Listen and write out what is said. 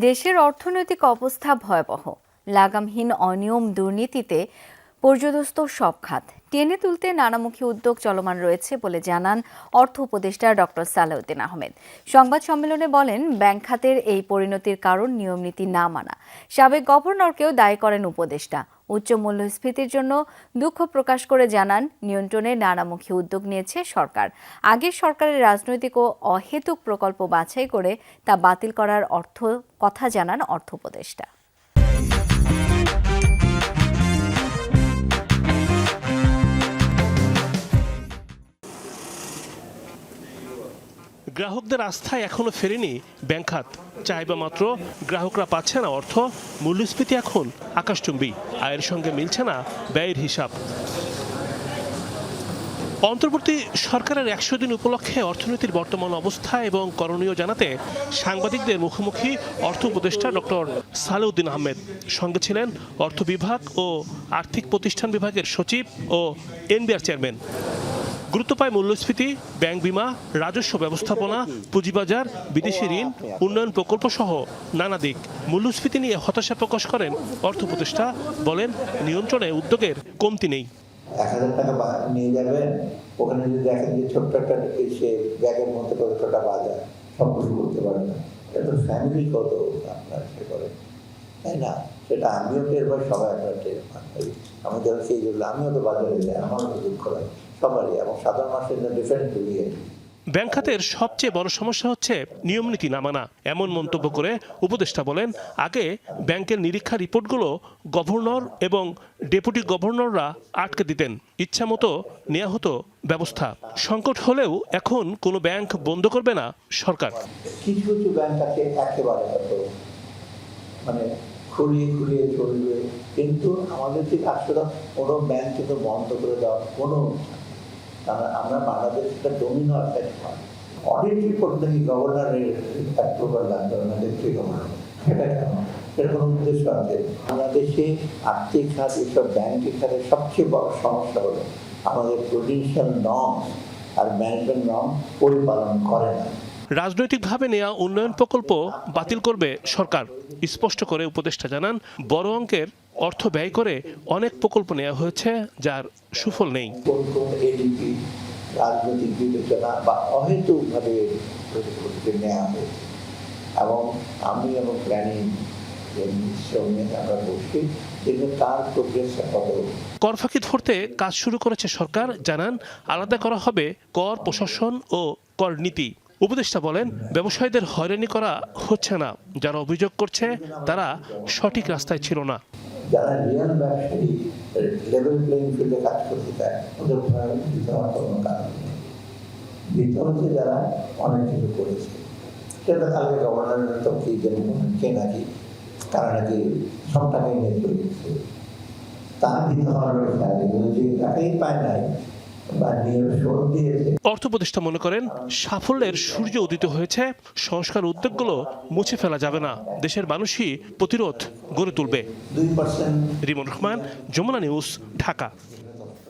দেশের অর্থনৈতিক অবস্থা ভয়াবহ। লাগামহীন অনিয়ম দুর্নীতিতে পর্যদস্ত সব খাত। টেনে তুলতে নানামুখী উদ্যোগ চলমান রয়েছে বলে জানান অর্থ উপদেষ্টা ডক্টর সালাউদ্দিন আহমেদ। সংবাদ সম্মেলনে বলেন, ব্যাংক খাতের এই পরিণতির কারণ নিয়মনীতি না মানা। সাবেক গভর্নরকেও দায়ী করেন উপদেষ্টা। উচ্চ মূল্যস্ফীতির জন্য দুঃখ প্রকাশ করে জানান, নিয়ন্ত্রণে নানামুখী উদ্যোগ নিয়েছে সরকার। আগের সরকারের রাজনৈতিক ও অহেতুক প্রকল্প বাছাই করে তা বাতিল করার অর্থ কথা জানান অর্থ উপদেষ্টা। গ্রাহকদের আস্থায় এখনও ফেরেনি ব্যাংক খাত। চাইবা মাত্র গ্রাহকরা পাচ্ছে না অর্থ, মূল্যস্ফীতি এখন আকাশচুম্বী। আয়ের সঙ্গে মিলছে না ব্যয়ের হিসাব। অন্তর্বর্তী সরকারের একশো দিন উপলক্ষে অর্থনীতির বর্তমান অবস্থা এবং করণীয় জানাতে সাংবাদিকদের মুখোমুখি অর্থ উপদেষ্টা ডক্টর সালেউদ্দিন আহমেদ। সঙ্গে ছিলেন অর্থ বিভাগ ও আর্থিক প্রতিষ্ঠান বিভাগের সচিব ও এনবিআর চেয়ারম্যান। গুরুত্ব পায় মূল্যস্ফীতি, ব্যাংক বিমা, রাজস্ব ব্যবস্থাপনা, পুঁজিবাজার, বিদেশি ঋণ, উন্নয়ন প্রকল্প সহ নানা দিক। মূল্যস্ফীতি নিয়ে হতাশা প্রকাশ করেন অর্থ উপদেষ্টা বলেন, নিয়ন্ত্রণে উদ্যোগের কমতি নেই। এক হাজার টাকা নিয়ে যাবেন ওখানে যদি দেখেন যে ছোট্ট একটা সে ব্যাগের মধ্যে কতটা বাজার, সব কিছু করতে পারে না। এটা তো ফ্যামিলি কত আপনার, সে করে তাই না? সেটা আমিও টের পাই, সবাই আমরা টের পাই আমি ধরো সেই জন্য আমিও তো বাজারে যাই আমারও তো দুঃখ লাগে। সবারই এবং সাধারণ মানুষের জন্য ডিফারেন্ট ইয়ে ব্যাংক খাতের সবচেয়ে বড় সমস্যা হচ্ছে নিয়ম নীতি না মানা। এমন মন্তব্য করে উপদেষ্টা বলেন আগে ব্যাংকের নিরীক্ষা রিপোর্টগুলো গভর্নর এবং ডেপুটি গভর্নররা আটকে দিতেন। ইচ্ছা মতো নেওয়া হতো ব্যবস্থা। সংকট হলেও এখন কোনো ব্যাংক বন্ধ করবে না সরকার। কিছু কিছু ব্যাংক আছে একেবারে মানে খুলিয়ে খুলিয়ে চলবে। কিন্তু আমাদের ঠিক আসলে কোনো ব্যাংক কিন্তু বন্ধ করে দেওয়ার কোনো কারণ আমরা বাংলাদেশ একটা ডোমিনো এফেক্ট হয় অডিট রিপোর্ট নাকি গভর্নরের অ্যাপ্রুভাল লাগবে না ডেপুটি গভর্নর সেটা কেন? এর কোনো উদ্দেশ্য আছে? বাংলাদেশে আর্থিক খাত এসব ব্যাংকিং খাতের সবচেয়ে বড় সমস্যা হলো, আমাদের প্রডিউশন নর্ম আর ম্যানেজমেন্ট নর্ম পরিপালন করে না। রাজনৈতিকভাবে নেওয়া উন্নয়ন প্রকল্প বাতিল করবে সরকার, স্পষ্ট করে উপদেষ্টা জানান, বড় অঙ্কের অর্থ ব্যয় করে অনেক প্রকল্প নেওয়া হয়েছে যার সুফল নেই। কোন কোন রাজনৈতিক বিবেচনা বা অহেতুকভাবে নেওয়া হয়েছে এবং আমি এবং প্ল্যানিং সঙ্গে আমরা বসি কিন্তু তার প্রোগ্রেসটা কত কর ফাঁকি ধরতে কাজ শুরু করেছে সরকার, জানান, আলাদা করা হবে কর প্রশাসন ও কর নীতি। উপদেষ্টা বলেন, ব্যবসায়ীদের হয়রানি করা হচ্ছে না। যারা অভিযোগ করছে, তারা সঠিক রাস্তায় ছিল না। যারা রিয়েল ব্যবসায়ী লেভেল প্লেইং ফিল্ডে কাজ করতে চায়, ওদের ভয় কোনো কারণ নেই। দিতে হচ্ছে যারা অনেক কিছু করেছে। সেটা কালকে গভর্নরের তো কি যে কে নাকি কারা নাকি সব টাকাই নিয়ে। চলে গেছে তার দিতে হওয়ার যে টাকাই পায় নাই। অর্থ প্রতিষ্ঠা মনে করেন সাফল্যের সূর্য উদিত হয়েছে সংস্কার উদ্যোগগুলো মুছে ফেলা যাবে না দেশের মানুষই প্রতিরোধ গড়ে তুলবে। রিমন রহমান যমুনা নিউজ ঢাকা।